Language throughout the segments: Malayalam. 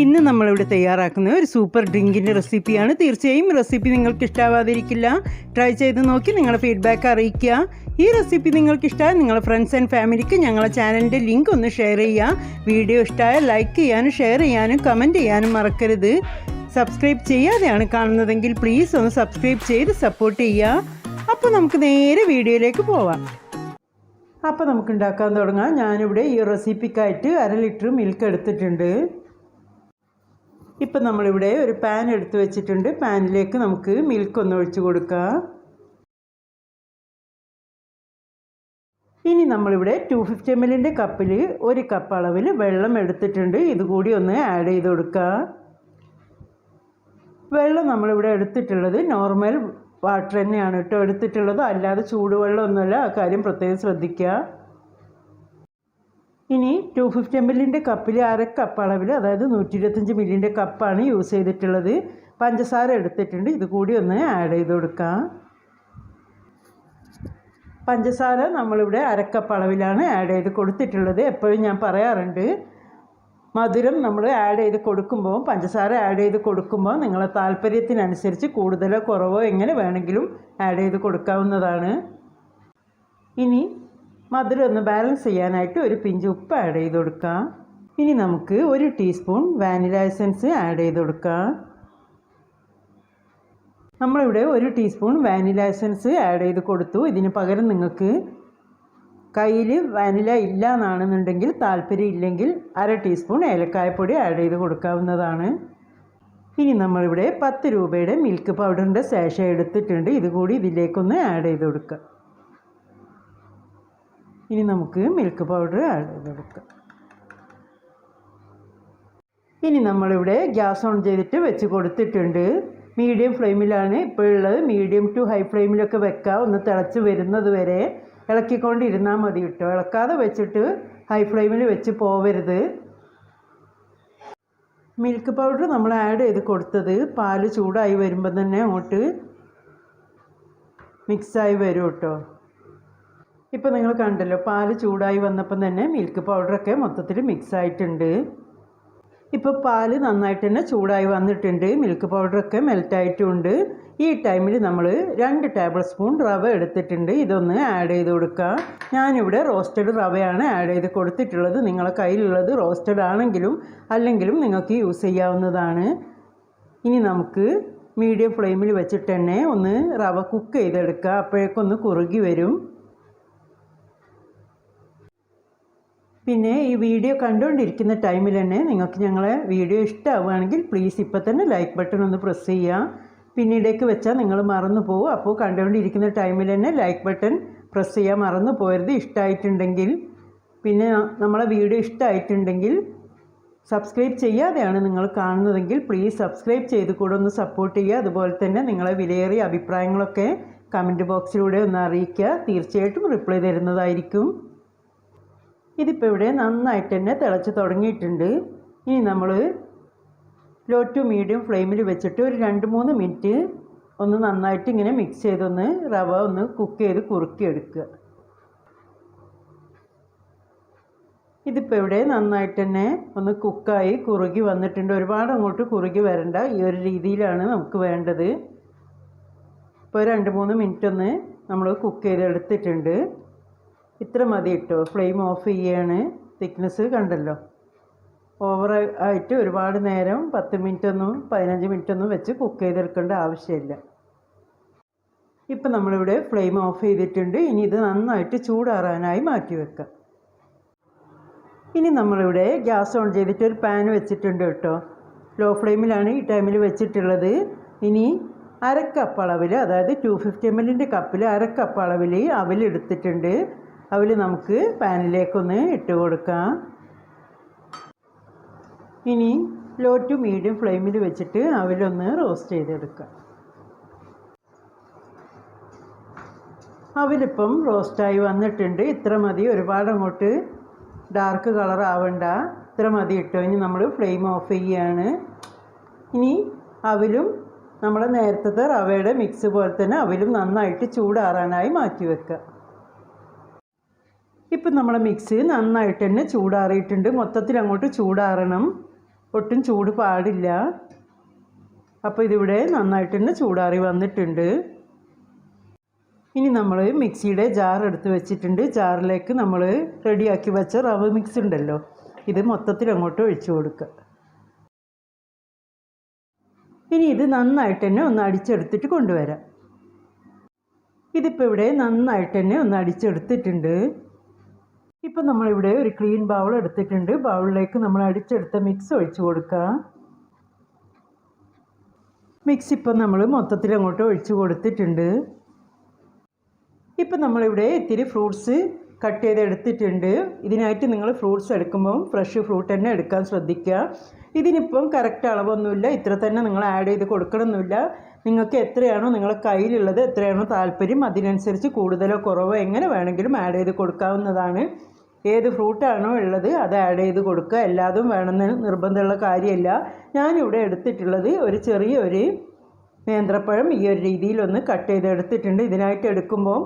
ഇന്ന് നമ്മളിവിടെ തയ്യാറാക്കുന്ന ഒരു സൂപ്പർ ഡ്രിങ്കിന്റെ റെസിപ്പിയാണ്. തീർച്ചയായും റെസിപ്പി നിങ്ങൾക്ക് ഇഷ്ടാവാതിരിക്കില്ല ട്രൈ ചെയ്ത് നോക്കി നിങ്ങളുടെ ഫീഡ്ബാക്ക് അറിയിക്കുക. ഈ റെസിപ്പി നിങ്ങൾക്ക് ഇഷ്ടമായ നിങ്ങളുടെ ഫ്രണ്ട്സ് ആൻഡ് ഫാമിലിക്ക് ഞങ്ങളുടെ ചാനലിന്റെ ലിങ്ക് ഒന്ന് ഷെയർ ചെയ്യുക. വീഡിയോ ഇഷ്ടമായ ലൈക്ക് ചെയ്യാനും ഷെയർ ചെയ്യാനും കമന്റ് ചെയ്യാനും മറക്കരുത്. സബ്സ്ക്രൈബ് ചെയ്യാതെയാണ് കാണുന്നതെങ്കിൽ പ്ലീസ് ഒന്ന് സബ്സ്ക്രൈബ് ചെയ്ത് സപ്പോർട്ട് ചെയ്യുക. അപ്പോൾ നമുക്ക് നേരെ വീഡിയോയിലേക്ക് പോവാം. അപ്പോൾ നമുക്ക് ഉണ്ടാക്കാൻ തുടങ്ങാം. ഞാനിവിടെ ഈ റെസിപ്പിക്കായിട്ട് അര ലിറ്റർ മിൽക്ക് എടുത്തിട്ടുണ്ട്. ഇപ്പം നമ്മളിവിടെ ഒരു പാൻ എടുത്ത് വെച്ചിട്ടുണ്ട്. പാനിലേക്ക് നമുക്ക് മിൽക്ക് ഒന്ന് ഒഴിച്ചു കൊടുക്കാം. ഇനി നമ്മളിവിടെ ടു ഫിഫ്റ്റി എം എല്ലിന്റെ കപ്പിൽ ഒരു കപ്പ് അളവിൽ വെള്ളം എടുത്തിട്ടുണ്ട്. ഇതുകൂടി ഒന്ന് ആഡ് ചെയ്ത് കൊടുക്കുക വെള്ളം നമ്മളിവിടെ എടുത്തിട്ടുള്ളത് നോർമൽ വാട്ടർ തന്നെയാണ് കേട്ടോ എടുത്തിട്ടുള്ളത്. അല്ലാതെ ചൂടുവെള്ളമൊന്നുമല്ല ആ കാര്യം പ്രത്യേകം ശ്രദ്ധിക്കുക. ഇനി ടു ഫിഫ്റ്റി എം എല്ലിന്റെ കപ്പിൽ അര കപ്പ് അളവിൽ അതായത് നൂറ്റി ഇരുപത്തഞ്ച് മില്ലിന്റെ കപ്പാണ് യൂസ് ചെയ്തിട്ടുള്ളത്. പഞ്ചസാര എടുത്തിട്ടുണ്ട്. ഇത് കൂടി ഒന്ന് ആഡ് ചെയ്ത് കൊടുക്കാം. പഞ്ചസാര നമ്മളിവിടെ അരക്കപ്പ് അളവിലാണ് ആഡ് ചെയ്ത് കൊടുത്തിട്ടുള്ളത്. എപ്പോഴും ഞാൻ പറയാറുണ്ട് മധുരം നമ്മൾ ആഡ് ചെയ്ത് കൊടുക്കുമ്പോൾ പഞ്ചസാര ആഡ് ചെയ്ത് കൊടുക്കുമ്പോൾ നിങ്ങളെ താല്പര്യത്തിനനുസരിച്ച് കൂടുതലോ കുറവോ എങ്ങനെ വേണമെങ്കിലും ആഡ് ചെയ്ത് കൊടുക്കാവുന്നതാണ്. ഇനി മധുരം ഒന്ന് ബാലൻസ് ചെയ്യാനായിട്ട് ഒരു പിഞ്ച് ഉപ്പ് ആഡ് ചെയ്ത് കൊടുക്കാം. ഇനി നമുക്ക് ഒരു ടീസ്പൂൺ വാനില എസൻസ് ആഡ് ചെയ്ത് കൊടുക്കാം. നമ്മളിവിടെ ഒരു ടീസ്പൂൺ വാനില എസൻസ് ആഡ് ചെയ്ത് കൊടുത്തു. ഇതിന് പകരം നിങ്ങൾക്ക് കയ്യിൽ വാനില ഇല്ല എന്നാണെന്നുണ്ടെങ്കിൽ താല്പര്യം ഇല്ലെങ്കിൽ അര ടീസ്പൂൺ ഏലക്കായപ്പൊടി ആഡ് ചെയ്ത് കൊടുക്കാവുന്നതാണ്. ഇനി നമ്മളിവിടെ പത്ത് രൂപയുടെ മിൽക്ക് പൗഡറിന്റെ ശേഷം എടുത്തിട്ടുണ്ട്. ഇതുകൂടി ഇതിലേക്കൊന്ന് ആഡ് ചെയ്ത് കൊടുക്കാം. ഇനി നമുക്ക് മിൽക്ക് പൗഡർ ആഡ് ചെയ്ത് കൊടുക്കാം ഇനി നമ്മളിവിടെ ഗ്യാസ് ഓൺ ചെയ്തിട്ട് വെച്ച് കൊടുത്തിട്ടുണ്ട്. മീഡിയം ഫ്ലെയിമിലാണ് ഇപ്പോൾ ഉള്ളത് മീഡിയം ടു ഹൈ ഫ്ലെയിമിലൊക്കെ വെക്കാം. ഒന്ന് തിളച്ച് വരുന്നത് വരെ ഇളക്കിക്കൊണ്ടിരുന്നാൽ മതി കേട്ടോ. ഇളക്കാതെ വെച്ചിട്ട് ഹൈ ഫ്ലെയിമിൽ വെച്ച് പോവരുത്. മിൽക്ക് പൗഡർ നമ്മൾ ആഡ് ചെയ്ത് കൊടുത്തത് പാൽ ചൂടായി വരുമ്പോൾ തന്നെ അങ്ങോട്ട് മിക്സായി വരും കേട്ടോ. ഇപ്പോൾ നിങ്ങൾ കണ്ടല്ലോ പാൽ ചൂടായി വന്നപ്പം തന്നെ മിൽക്ക് പൗഡറൊക്കെ മൊത്തത്തിൽ മിക്സ് ആയിട്ടുണ്ട്. ഇപ്പോൾ പാൽ നന്നായിട്ട് തന്നെ ചൂടായി വന്നിട്ടുണ്ട് മിൽക്ക് പൗഡറൊക്കെ മെൽറ്റായിട്ടുണ്ട് ഈ ടൈമിൽ നമ്മൾ രണ്ട് ടേബിൾ സ്പൂൺ റവ എടുത്തിട്ടുണ്ട് ഇതൊന്ന് ആഡ് ചെയ്ത് കൊടുക്കുക ഞാനിവിടെ റോസ്റ്റഡ് റവയാണ് ആഡ് ചെയ്ത് കൊടുത്തിട്ടുള്ളത്. നിങ്ങളെ കയ്യിലുള്ളത് റോസ്റ്റഡ് ആണെങ്കിലും അല്ലെങ്കിലും നിങ്ങൾക്ക് യൂസ് ചെയ്യാവുന്നതാണ്. ഇനി നമുക്ക് മീഡിയം ഫ്ലെയിമിൽ വെച്ചിട്ട് തന്നെ ഒന്ന് റവ കുക്ക് ചെയ്തെടുക്കുക അപ്പോഴേക്കൊന്ന് കുറുകി വരും. പിന്നെ ഈ വീഡിയോ കണ്ടുകൊണ്ടിരിക്കുന്ന ടൈമിൽ തന്നെ നിങ്ങൾക്ക് ഞങ്ങളെ വീഡിയോ ഇഷ്ടമാവുകയാണെങ്കിൽ പ്ലീസ് ഇപ്പം തന്നെ ലൈക്ക് ബട്ടൺ ഒന്ന് പ്രസ് ചെയ്യുക. പിന്നീടേക്ക് വെച്ചാൽ നിങ്ങൾ മറന്നു പോകും. അപ്പോൾ കണ്ടുകൊണ്ടിരിക്കുന്ന ടൈമിൽ തന്നെ ലൈക്ക് ബട്ടൺ പ്രസ് ചെയ്യാൻ മറന്നു പോരുത് ഇഷ്ടമായിട്ടുണ്ടെങ്കിൽ പിന്നെ നമ്മളെ വീഡിയോ ഇഷ്ടമായിട്ടുണ്ടെങ്കിൽ സബ്സ്ക്രൈബ് ചെയ്യാതെയാണ് നിങ്ങൾ കാണുന്നതെങ്കിൽ പ്ലീസ് സബ്സ്ക്രൈബ് ചെയ്ത് കൂടെ ഒന്ന് സപ്പോർട്ട് ചെയ്യുക. അതുപോലെ തന്നെ നിങ്ങളെ വിലയേറിയ അഭിപ്രായങ്ങളൊക്കെ കമന്റ് ബോക്സിലൂടെ ഒന്ന് അറിയിക്കുക. തീർച്ചയായിട്ടും റിപ്ലൈ തരുന്നതായിരിക്കും. ഇതിപ്പോൾ ഇവിടെ നന്നായിട്ട് തന്നെ തിളച്ച് തുടങ്ങിയിട്ടുണ്ട്. ഇനി നമ്മൾ ലോ ടു മീഡിയം ഫ്ലെയിമിൽ വെച്ചിട്ട് ഒരു രണ്ട് മൂന്ന് മിനിറ്റ് ഒന്ന് നന്നായിട്ട് ഇങ്ങനെ മിക്സ് ചെയ്തൊന്ന് റവ ഒന്ന് കുക്ക് ചെയ്ത് കുറുക്കിയെടുക്കുക. ഇതിപ്പോൾ ഇവിടെ നന്നായിട്ട് തന്നെ ഒന്ന് കുക്കായി കുറുകി വന്നിട്ടുണ്ട്. ഒരുപാട് അങ്ങോട്ട് കുറുകി വരണ്ട. ഈ ഒരു രീതിയിലാണ് നമുക്ക് വേണ്ടത്. ഇപ്പോൾ രണ്ട് മൂന്ന് മിനിറ്റ് ഒന്ന് നമ്മൾ കുക്ക് ചെയ്തെടുത്തിട്ടുണ്ട്. ഇത്ര മതി ഇട്ടോ ഫ്ലെയിം ഓഫ് ചെയ്യാണ്. തിക്നെസ് കണ്ടല്ലോ. ഓവർ ആയിട്ട് ഒരുപാട് നേരം പത്ത് മിനിറ്റ് ഒന്നും പതിനഞ്ച് മിനിറ്റ് ഒന്നും വെച്ച് കുക്ക് ചെയ്തെടുക്കേണ്ട ആവശ്യമില്ല. ഇപ്പം നമ്മളിവിടെ ഫ്ലെയിം ഓഫ് ചെയ്തിട്ടുണ്ട്. ഇനി ഇത് നന്നായിട്ട് ചൂടാറാനായി മാറ്റി വെക്കാം. ഇനി നമ്മളിവിടെ ഗ്യാസ് ഓൺ ചെയ്തിട്ട് ഒരു പാൻ വെച്ചിട്ടുണ്ട് കേട്ടോ. ലോ ഫ്ലെയിമിലാണ് ഈ ടൈമിൽ വെച്ചിട്ടുള്ളത്. ഇനി അരക്കപ്പ് അളവിൽ അതായത് ടു ഫിഫ്റ്റി എം എല്ലിന്റെ കപ്പിൽ അരക്കപ്പ് അളവിൽ അവലെടുത്തിട്ടുണ്ട് അവൽ നമുക്ക് പാനിലേക്കൊന്ന് ഇട്ട് കൊടുക്കാം. ഇനി ലോ ടു മീഡിയം ഫ്ലെയിമിൽ വെച്ചിട്ട് അവലൊന്ന് റോസ്റ്റ് ചെയ്തെടുക്കാം. അവലിപ്പം റോസ്റ്റായി വന്നിട്ടുണ്ട്. ഇത്ര മതി. ഒരുപാട് അങ്ങോട്ട് ഡാർക്ക് കളർ ആവണ്ട. ഇത്ര മതി ഇട്ടോ ഇനി നമ്മൾ ഫ്ലെയിം ഓഫ് ചെയ്യുകയാണ് ഇനി അവലും നമ്മൾ നേരത്തെ റവയുടെ മിക്സ് പോലെ തന്നെ അവലും നന്നായിട്ട് ചൂടാറാനായി മാറ്റി വെക്കുക. ഇപ്പം നമ്മളെ മിക്സി നന്നായിട്ട് തന്നെ ചൂടാറിയിട്ടുണ്ട്. മൊത്തത്തിൽ അങ്ങോട്ട് ചൂടാറണം. ഒട്ടും ചൂട് പാടില്ല. അപ്പോൾ ഇതിവിടെ നന്നായിട്ട് തന്നെ ചൂടാറി വന്നിട്ടുണ്ട്. ഇനി നമ്മൾ മിക്സിയുടെ ജാർ എടുത്ത് വെച്ചിട്ടുണ്ട്. ജാറിലേക്ക് നമ്മൾ റെഡിയാക്കി വെച്ച റവ മിക്സ് ഉണ്ടല്ലോ. ഇത് മൊത്തത്തിൽ അങ്ങോട്ട് ഒഴിച്ചു കൊടുക്കുക. ഇനി ഇത് നന്നായിട്ട് തന്നെ ഒന്ന് അടിച്ചെടുത്തിട്ട് കൊണ്ടുവരാം. ഇതിപ്പോൾ ഇവിടെ നന്നായിട്ട് തന്നെ ഒന്ന് അടിച്ചെടുത്തിട്ടുണ്ട്. ഇപ്പം നമ്മളിവിടെ ഒരു ക്ലീൻ ബൗൾ എടുത്തിട്ടുണ്ട്. ബൗളിലേക്ക് നമ്മൾ അടിച്ചെടുത്ത മിക്സ് ഒഴിച്ചു കൊടുക്കുക മിക്സ് ഇപ്പം നമ്മൾ മൊത്തത്തിൽ അങ്ങോട്ട് ഒഴിച്ചു കൊടുത്തിട്ടുണ്ട്. ഇപ്പം നമ്മളിവിടെ ഇത്തിരി ഫ്രൂട്ട്സ് കട്ട് ചെയ്ത് എടുത്തിട്ടുണ്ട്. ഇതിനായിട്ട് നിങ്ങൾ ഫ്രൂട്ട്സ് എടുക്കുമ്പം ഫ്രഷ് ഫ്രൂട്ട് തന്നെ എടുക്കാൻ ശ്രദ്ധിക്കുക ഇതിനിപ്പം കറക്റ്റ് അളവൊന്നുമില്ല. ഇത്ര തന്നെ നിങ്ങൾ ആഡ് ചെയ്ത് കൊടുക്കണമെന്നില്ല നിങ്ങൾക്ക് എത്രയാണോ നിങ്ങളെ കയ്യിലുള്ളത് എത്രയാണോ താല്പര്യം അതിനനുസരിച്ച് കൂടുതലോ കുറവോ എങ്ങനെ വേണമെങ്കിലും ആഡ് ചെയ്ത് കൊടുക്കാവുന്നതാണ്. ഏത് ഫ്രൂട്ടാണോ ഉള്ളത് അത് ആഡ് ചെയ്ത് കൊടുക്കുക. എല്ലാതും വേണമെന്ന് നിർബന്ധമുള്ള കാര്യമില്ല. ഞാനിവിടെ എടുത്തിട്ടുള്ളത് ഒരു ചെറിയ ഒരു നേന്ത്രപ്പഴം ഈ ഒരു രീതിയിലൊന്ന് കട്ട് ചെയ്ത് എടുത്തിട്ടുണ്ട്. ഇതിനായിട്ട് എടുക്കുമ്പോൾ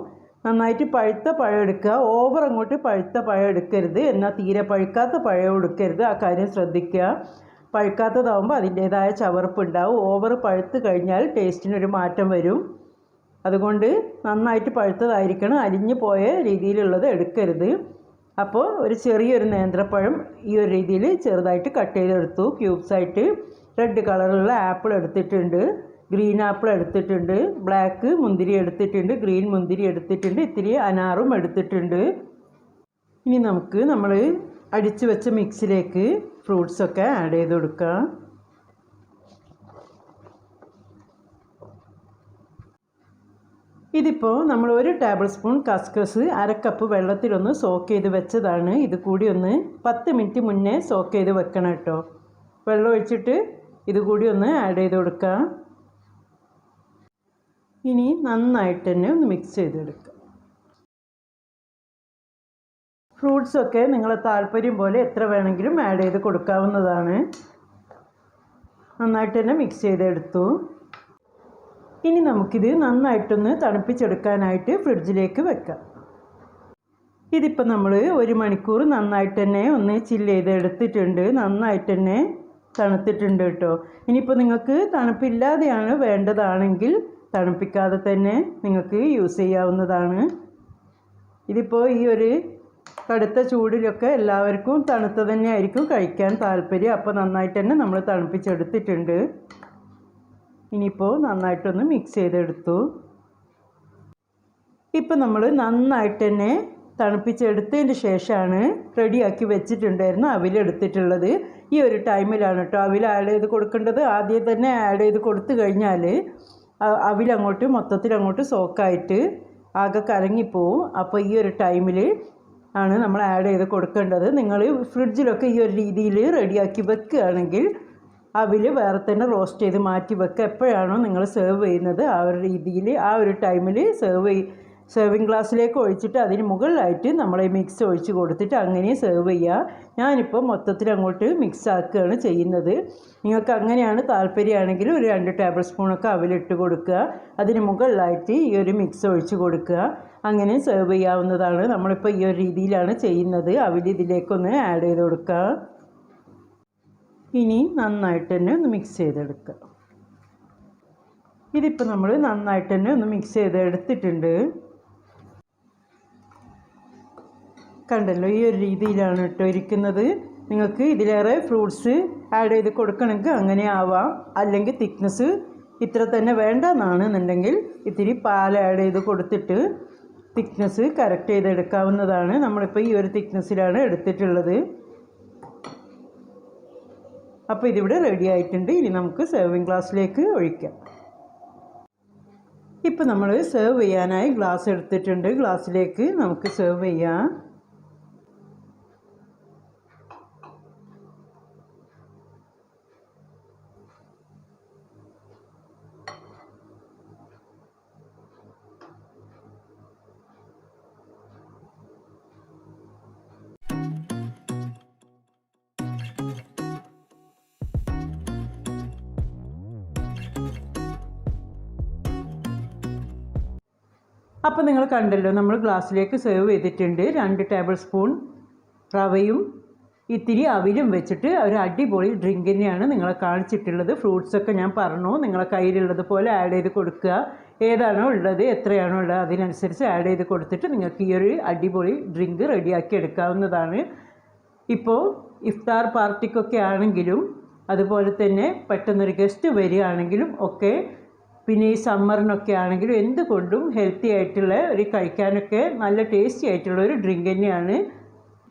നന്നായിട്ട് പഴുത്ത പഴം എടുക്കുക. ഓവർ അങ്ങോട്ട് പഴുത്ത പഴം എടുക്കരുത്. എന്നാൽ തീരെ പഴുക്കാത്ത പഴം എടുക്കരുത്. ആ കാര്യം ശ്രദ്ധിക്കുക. പഴുക്കാത്തതാവുമ്പോൾ അതിന്റേതായ ചവർപ്പ് ഉണ്ടാവും. ഓവർ പഴുത്ത് കഴിഞ്ഞാൽ ടേസ്റ്റിനൊരു മാറ്റം വരും. അതുകൊണ്ട് നന്നായിട്ട് പഴുത്തതായിരിക്കണം. അരിഞ്ഞു പോയ രീതിയിലുള്ളത് എടുക്കരുത്. അപ്പോൾ ഒരു ചെറിയൊരു നേന്ത്രപ്പഴം ഈ ഒരു രീതിയിൽ ചെറുതായിട്ട് കട്ട് ചെയ്തെടുത്തു. ക്യൂബ്സായിട്ട് റെഡ് കളറുള്ള ആപ്പിൾ എടുത്തിട്ടുണ്ട് ഗ്രീൻ ആപ്പിൾ എടുത്തിട്ടുണ്ട് ബ്ലാക്ക് മുന്തിരി എടുത്തിട്ടുണ്ട് ഗ്രീൻ മുന്തിരി എടുത്തിട്ടുണ്ട് ഇത്തിരി അനാറും എടുത്തിട്ടുണ്ട്. ഇനി നമുക്ക് നമ്മൾ അടിച്ചു വെച്ച മിക്സിലേക്ക് ഫ്രൂട്ട്സൊക്കെ ആഡ് ചെയ്ത് കൊടുക്കാം. ഇതിപ്പോൾ നമ്മൾ ഒരു ടേബിൾ സ്പൂൺ കസ്കസ് അരക്കപ്പ് കപ്പ് വെള്ളത്തിലൊന്ന് സോക്ക് ചെയ്ത് വെച്ചതാണ്. ഇത് കൂടി ഒന്ന് പത്ത് മിനിറ്റ് മുന്നേ സോക്ക് ചെയ്ത് വെക്കണം കേട്ടോ. വെള്ളം ഒഴിച്ചിട്ട് ഇത് കൂടി ഒന്ന് ആഡ് ചെയ്ത് കൊടുക്കാം. ഇനി നന്നായിട്ട് തന്നെ ഒന്ന് മിക്സ് ചെയ്തെടുക്കുക ഫ്രൂട്ട്സൊക്കെ നിങ്ങളെ താല്പര്യം പോലെ എത്ര വേണമെങ്കിലും ആഡ് ചെയ്ത് കൊടുക്കാവുന്നതാണ്. നന്നായിട്ട് തന്നെ മിക്സ് ചെയ്തെടുത്തു ഇനി നമുക്കിത് നന്നായിട്ടൊന്ന് തണുപ്പിച്ചെടുക്കാനായിട്ട് ഫ്രിഡ്ജിലേക്ക് വെക്കാം. ഇതിപ്പോൾ നമ്മൾ ഒരു മണിക്കൂർ നന്നായിട്ട് തന്നെ ഒന്ന് ചില്ല് ചെയ്ത് എടുത്തിട്ടുണ്ട് നന്നായിട്ട് തന്നെ തണുത്തിട്ടുണ്ട് കേട്ടോ. ഇനിയിപ്പോൾ നിങ്ങൾക്ക് തണുപ്പില്ലാതെയാണ് വേണ്ടതാണെങ്കിൽ തണുപ്പിക്കാതെ തന്നെ നിങ്ങൾക്ക് യൂസ് ചെയ്യാവുന്നതാണ്. ഇതിപ്പോൾ ഈ ഒരു കടുത്ത ചൂടിലൊക്കെ എല്ലാവർക്കും തണുത്ത തന്നെ ആയിരിക്കും കഴിക്കാൻ താല്പര്യം. അപ്പോൾ നന്നായിട്ട് തന്നെ നമ്മൾ തണുപ്പിച്ചെടുത്തിട്ടുണ്ട്. ഇനിയിപ്പോൾ നന്നായിട്ടൊന്ന് മിക്സ് ചെയ്തെടുത്തു. ഇപ്പം നമ്മൾ നന്നായിട്ട് തന്നെ തണുപ്പിച്ചെടുത്തതിന് ശേഷമാണ് റെഡിയാക്കി വെച്ചിട്ടുണ്ടായിരുന്നു അവിലെടുത്തിട്ടുള്ളത്. ഈ ഒരു ടൈമിലാണ് കേട്ടോ അവിൽ ആഡ് ചെയ്ത് കൊടുക്കേണ്ടത്. ആദ്യം തന്നെ ആഡ് ചെയ്ത് കൊടുത്തു കഴിഞ്ഞാൽ അവിലങ്ങോട്ട് മൊത്തത്തിൽ അങ്ങോട്ട് സോക്കായിട്ട് ആകെ കലങ്ങിപ്പോവും. അപ്പോൾ ഈ ഒരു ടൈമിൽ ആണ് നമ്മൾ ആഡ് ചെയ്ത് കൊടുക്കേണ്ടത്. നിങ്ങൾ ഫ്രിഡ്ജിലൊക്കെ ഈ ഒരു രീതിയിൽ റെഡിയാക്കി വെക്കുകയാണെങ്കിൽ അവിൽ വേറെ തന്നെ റോസ്റ്റ് ചെയ്ത് മാറ്റി വെക്കുക എപ്പോഴാണോ നിങ്ങൾ സെർവ് ചെയ്യുന്നത് ആ ഒരു രീതിയിൽ ആ ഒരു ടൈമിൽ സെർവ് ചെയ്യും സെർവിങ് ഗ്ലാസ്സിലേക്ക് ഒഴിച്ചിട്ട് അതിന് മുകളിലായിട്ട് നമ്മൾ ഈ മിക്സ് ഒഴിച്ച് കൊടുത്തിട്ട് അങ്ങനെ സെർവ് ചെയ്യുക ഞാനിപ്പോൾ മൊത്തത്തിൽ അങ്ങോട്ട് മിക്സ് ആക്കുകയാണ് ചെയ്യുന്നത്. നിങ്ങൾക്ക് അങ്ങനെയാണ് താല്പര്യമാണെങ്കിൽ ഒരു രണ്ട് ടേബിൾ സ്പൂണൊക്കെ അവിലിട്ട് കൊടുക്കുക. അതിന് മുകളിലായിട്ട് ഈ ഒരു മിക്സ് ഒഴിച്ച് കൊടുക്കുക. അങ്ങനെ സെർവ് ചെയ്യാവുന്നതാണ്. നമ്മളിപ്പോൾ ഈ ഒരു രീതിയിലാണ് ചെയ്യുന്നത്. അവിൽ ഇതിലേക്കൊന്ന് ആഡ് ചെയ്ത് കൊടുക്കുക ഇനി നന്നായിട്ട് തന്നെ ഒന്ന് മിക്സ് ചെയ്തെടുക്കുക ഇതിപ്പോൾ നമ്മൾ നന്നായിട്ട് തന്നെ ഒന്ന് മിക്സ് ചെയ്ത് എടുത്തിട്ടുണ്ട് കണ്ടല്ലോ ഈ ഒരു രീതിയിലാണ് കേട്ടോ ഇരിക്കുന്നത്. നിങ്ങൾക്ക് ഇതിലേറെ ഫ്രൂട്ട്സ് ആഡ് ചെയ്ത് കൊടുക്കണമെങ്കിൽ അങ്ങനെ ആവാം. അല്ലെങ്കിൽ തിക്നെസ് ഇത്ര തന്നെ വേണ്ട വേണ്ടെന്നാണെന്നുണ്ടെങ്കിൽ ഇത്തിരി പാൽ ആഡ് ചെയ്ത് കൊടുത്തിട്ട് തിക്നെസ് കറക്റ്റ് ചെയ്തെടുക്കാവുന്നതാണ്. നമ്മളിപ്പോൾ ഈ ഒരു തിക്നെസ്സിലാണ് എടുത്തിട്ടുള്ളത്. അപ്പോൾ ഇതിവിടെ റെഡി ആയിട്ടുണ്ട്. ഇനി നമുക്ക് സെർവിങ് ഗ്ലാസ്സിലേക്ക് ഒഴിക്കാം. ഇപ്പോൾ നമ്മൾ സെർവ് ചെയ്യാനായി ഗ്ലാസ് എടുത്തിട്ടുണ്ട്. ഗ്ലാസ്സിലേക്ക് നമുക്ക് സെർവ് ചെയ്യാം. അപ്പോൾ നിങ്ങൾ കണ്ടല്ലോ നമ്മൾ ഗ്ലാസ്സിലേക്ക് സെർവ് ചെയ്തിട്ടുണ്ട്. രണ്ട് ടേബിൾ സ്പൂൺ റവയും ഇത്തിരി അവിലും വെച്ചിട്ട് ഒരു അടിപൊളി ഡ്രിങ്ക് തന്നെയാണ് നിങ്ങളെ കാണിച്ചിട്ടുള്ളത്. ഫ്രൂട്ട്സൊക്കെ ഞാൻ പറഞ്ഞു നിങ്ങളെ കയ്യിലുള്ളത് പോലെ ആഡ് ചെയ്ത് കൊടുക്കുക. ഏതാണോ ഉള്ളത് എത്രയാണോ ഉള്ളത് അതിനനുസരിച്ച് ആഡ് ചെയ്ത് കൊടുത്തിട്ട് നിങ്ങൾക്ക് ഈ ഒരു അടിപൊളി ഡ്രിങ്ക് റെഡിയാക്കി എടുക്കാവുന്നതാണ്. ഇപ്പോൾ ഇഫ്താർ പാർട്ടിക്കൊക്കെ ആണെങ്കിലും അതുപോലെ തന്നെ പെട്ടെന്നൊരു ഗസ്റ്റ് വരികയാണെങ്കിലും ഒക്കെ പിന്നെ ഈ സമ്മറിനൊക്കെ ആണെങ്കിലും എന്തുകൊണ്ടും ഹെൽത്തി ആയിട്ടുള്ള ഒരു കഴിക്കാനൊക്കെ നല്ല ടേസ്റ്റി ആയിട്ടുള്ള ഒരു ഡ്രിങ്ക് തന്നെയാണ്.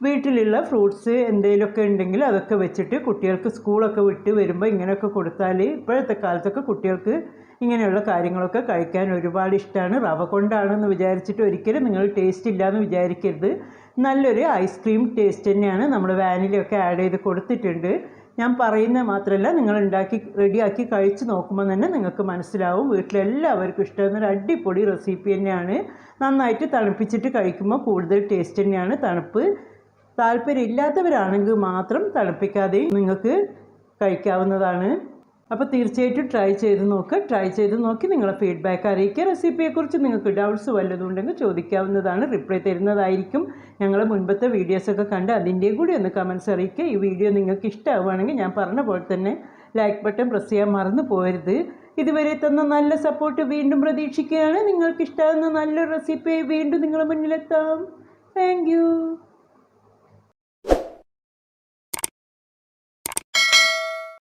വീട്ടിലുള്ള ഫ്രൂട്ട്സ് എന്തെങ്കിലുമൊക്കെ ഉണ്ടെങ്കിൽ അതൊക്കെ വെച്ചിട്ട് കുട്ടികൾക്ക് സ്കൂളൊക്കെ വിട്ട് വരുമ്പോൾ ഇങ്ങനെയൊക്കെ കൊടുത്താൽ ഇപ്പോഴത്തെ കാലത്തൊക്കെ കുട്ടികൾക്ക് ഇങ്ങനെയുള്ള കാര്യങ്ങളൊക്കെ കഴിക്കാൻ ഒരുപാട് ഇഷ്ടമാണ് റവ കൊണ്ടാണെന്ന് വിചാരിച്ചിട്ട് ഒരിക്കലും നിങ്ങൾ ടേസ്റ്റ് ഇല്ലയെന്ന് വിചാരിക്കരുത്. നല്ലൊരു ഐസ്ക്രീം ടേസ്റ്റ് തന്നെയാണ് നമ്മൾ വാനിലയൊക്കെ ആഡ് ചെയ്ത് കൊടുത്തിട്ടുണ്ട്. ഞാൻ പറയുന്നത് മാത്രമല്ല നിങ്ങൾ ഉണ്ടാക്കി റെഡിയാക്കി കഴിച്ച് നോക്കുമ്പോൾ തന്നെ നിങ്ങൾക്ക് മനസ്സിലാവും. വീട്ടിലെല്ലാവർക്കും ഇഷ്ടമാകുന്ന ഒരു അടിപൊളി റെസിപ്പി തന്നെയാണ്. നന്നായിട്ട് തണുപ്പിച്ചിട്ട് കഴിക്കുമ്പോൾ കൂടുതൽ ടേസ്റ്റ് തന്നെയാണ് തണുപ്പ്. താല്പര്യമില്ലാത്തവരാണെങ്കിൽ മാത്രം തണുപ്പിക്കാതെ നിങ്ങൾക്ക് കഴിക്കാവുന്നതാണ്. അപ്പോൾ തീർച്ചയായിട്ടും ട്രൈ ചെയ്ത് നോക്കുക ട്രൈ ചെയ്ത് നോക്കി നിങ്ങളെ ഫീഡ്ബാക്ക് അറിയിക്കുക. റെസിപ്പിയെക്കുറിച്ച് നിങ്ങൾക്ക് ഡൗട്ട്സ് വല്ലതും ഉണ്ടെങ്കിൽ ചോദിക്കാവുന്നതാണ്. റിപ്ലൈ തരുന്നതായിരിക്കും. ഞങ്ങൾ മുൻപത്തെ വീഡിയോസൊക്കെ കണ്ട് അതിന്റെയും കൂടി ഒന്ന് കമൻസ് അറിയിക്കുക. ഈ വീഡിയോ നിങ്ങൾക്ക് ഇഷ്ടമാവുകയാണെങ്കിൽ ഞാൻ പറഞ്ഞ പോലെ തന്നെ ലൈക്ക് ബട്ടൺ പ്രസ് ചെയ്യാൻ മറന്നു പോകരുത്. ഇതുവരെ തന്ന നല്ല സപ്പോർട്ട് വീണ്ടും പ്രതീക്ഷിക്കുകയാണ്. നിങ്ങൾക്ക് ഇഷ്ടമാകുന്ന നല്ലൊരു റെസിപ്പി വീണ്ടും നിങ്ങളുടെ മുന്നിലെത്താം. താങ്ക്